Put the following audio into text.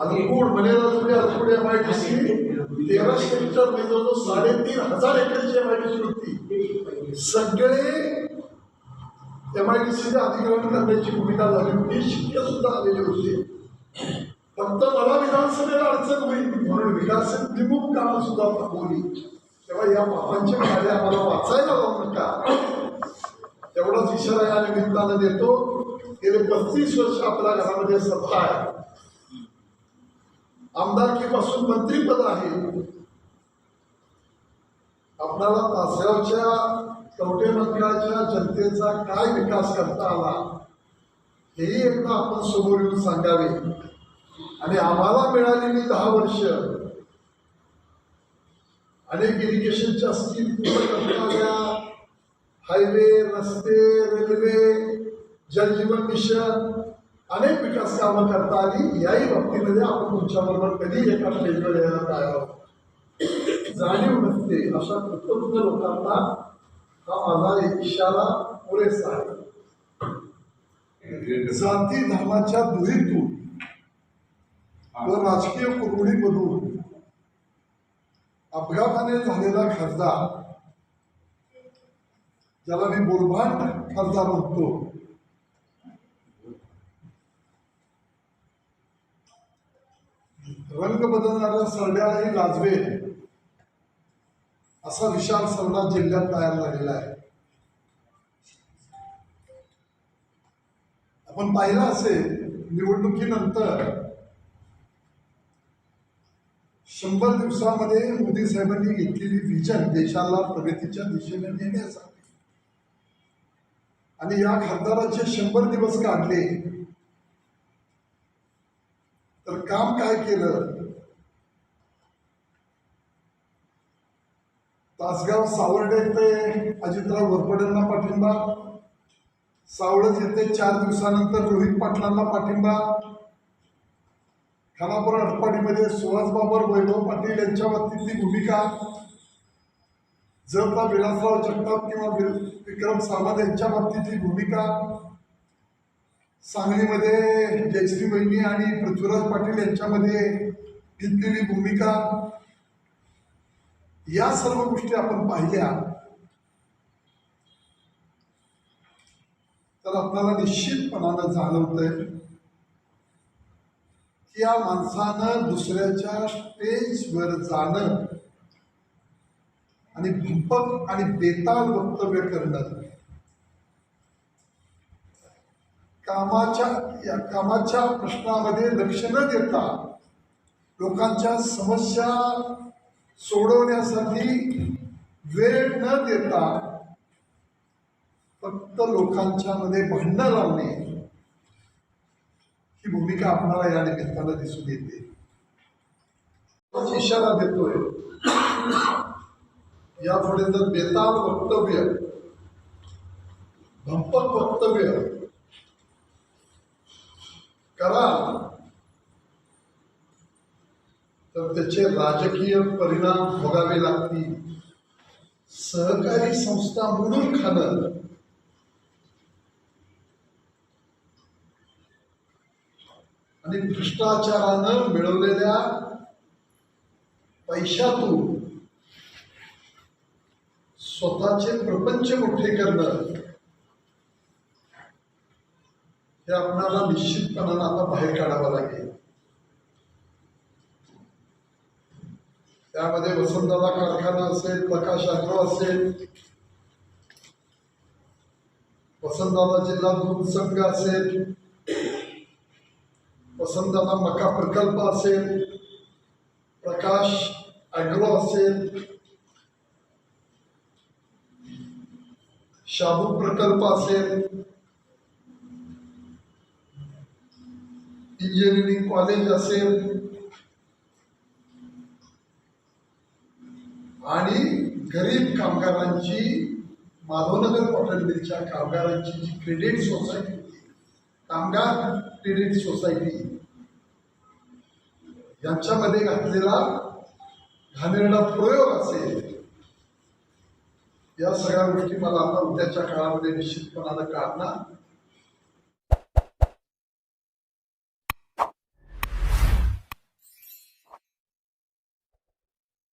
अलगूड तुम्ही अलगूड M I T C तेराशे मीटर मी साडेतीन हजार एकरची एम आय सी होती सगळे एम आय टी सीचे अधिग्रहण करण्याची भूमिका झाली होती. शिक्के सुद्धा आलेले होती. फक्त मला विधानसभेला अडचण होईल म्हणून विकासोन्मुख कामं सुद्धा थांबवली. तेव्हा या बाबांच्या फायदे आम्हाला वाचायला लावू नका तेवढाच इशारा या निमित्तानं देतो. गेले पस्तीस वर्ष आपल्या घरामध्ये सत्ता आहे. आमदारकीपासून मंत्रीपद आहे. आपल्याला तासगावच्या कवटे मंडळाच्या जनतेचा काय विकास करता आला हेही एकदा आपण समोर येऊन सांगावे. आणि आम्हाला मिळालेली दहा वर्ष अनेक इरिगेशनच्या असतील पूर्ण हायवे रस्ते रेल्वे जलजीवन मिशन अनेक विकास कामं करता आली याही बाबतीमध्ये आपण तुमच्याबरोबर कधी एका स्टेजवर यायला तयार आहोत. जाणीव नसते अशा कृतज्ञ लोकांना हा माझा एक इशारा पुरेसा आहे. जाती धर्माच्या दुरीतून व राजकीय कुरबुडीमधून अपघाताने झालेला खासदार ज्याला मी बोलभाट खासदार म्हणतो रंग बदलणाऱ्या सरड्यालाही लाजवेल असा विशाल सरडा जिल्ह्यात तयार झालेला आहे. आपण पाहिलं असेल निवडणुकीनंतर शंभर दिवसामध्ये मोदी साहेबांनी घेतलेली विजन देशाला प्रगतीच्या दिशेने नेण्यासाठी. आणि या खासदाराचे शंभर दिवस काढले. तर काम काय केलं? तासगाव सावर्डे ते अजितराव घोरपडेंना पाठिंबा. सावळज येथे चार दिवसानंतर रोहित पाटलांना पाठिंबा. खानापूर आटपाडीमध्ये सुहास बाबर वैभव पाटील यांच्या बाबतीतली भूमिका. जरता विलासराव जगताप किंवा विक्रम सावंत यांच्या बाबतीतली भूमिका. सांगलीमध्ये जयश्री वहिनी आणि पृथ्वीराज पाटील यांच्यामध्ये घेतलेली भूमिका या सर्व गोष्टी आपण पाहिल्या. तर आपल्याला निश्चितपणानं जाणवतंय की या माणसानं दुसऱ्याच्या स्टेजवर जाणं आणि भंपक आणि बेताल वक्तव्य करणं कामाच्या या कामाच्या प्रश्नामध्ये लक्ष न देता लोकांच्या समस्या सोडवण्यासाठी वेळ न देता फक्त लोकांच्या मध्ये भांडणं लावणे ही भूमिका आपणाला या निमित्तानं दिसून येते. इशारा देतोय. यापुढे जर बेताल वक्तव्य भंपक वक्तव्य करा. तर त्याचे राजकीय परिणाम भोगावे लागतील. सहकारी संस्था म्हणून खाणं. आणि भ्रष्टाचारानं मिळवलेल्या पैशातून स्वतःचे प्रपंच मोठे करणं. हे आपणाला निश्चितपणानं आता बाहेर काढावं लागेल. त्यामध्ये वसंतदादा कारखाना असेल प्रकाश अग्रो असेल वसंतदादा जिल्हा दूध संघ असेल वसंतदादा मका प्रकल्प असेल प्रकाश अॅग्रो असेल शाबू प्रकल्प असेल इंजिनिअरिंग कॉलेज असेल. आणि गरीब कामगारांची माधवनगर कॉटनमिलच्या कामगारांची जी क्रेडिट सोसायटी होती कामगार क्रेडिट सोसायटी यांच्यामध्ये घातलेला घाणेरडा प्रयोग असेल. या सगळ्या गोष्टी मला आता उद्याच्या काळामध्ये निश्चितपणानं काढणार